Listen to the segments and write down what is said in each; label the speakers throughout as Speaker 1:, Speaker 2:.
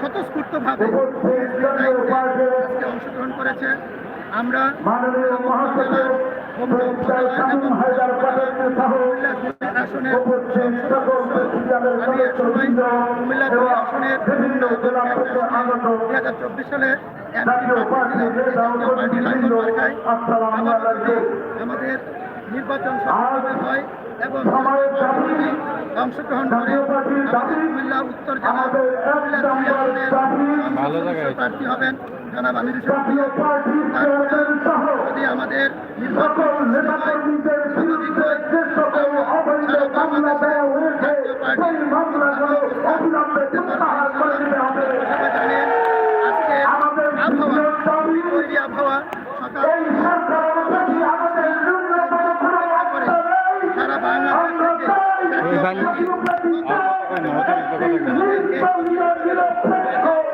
Speaker 1: স্বতঃস্ফূর্তভাবে অংশগ্রহণ করেছে আমরা আসনের আমি কুমিল্লা দুই আসনের
Speaker 2: বিভিন্ন
Speaker 1: হাজার চব্বিশ সালে। আমাদের নির্বাচন হয় এবং অংশগ্রহণ করে কুমিল্লা উত্তর জেলা। প্রার্থী হবেন জনাব আমির যদি আমাদের
Speaker 2: সকল
Speaker 1: নির্বাচন
Speaker 2: নেতাকর্মীদের
Speaker 1: あの、
Speaker 2: あの、あの、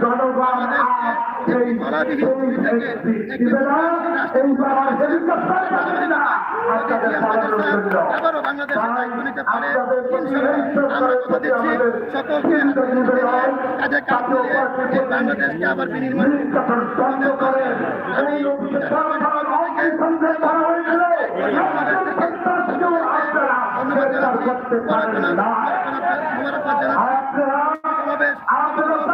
Speaker 2: জনগণ এই আর হেলিকপ্টার পাঠাবে না আপনাদের চালানোর জন্য
Speaker 1: বাংলাদেশকে আবার বিনির্মাণ
Speaker 2: করে এই সরকার করা হয়েছিল আপনারা আপনারা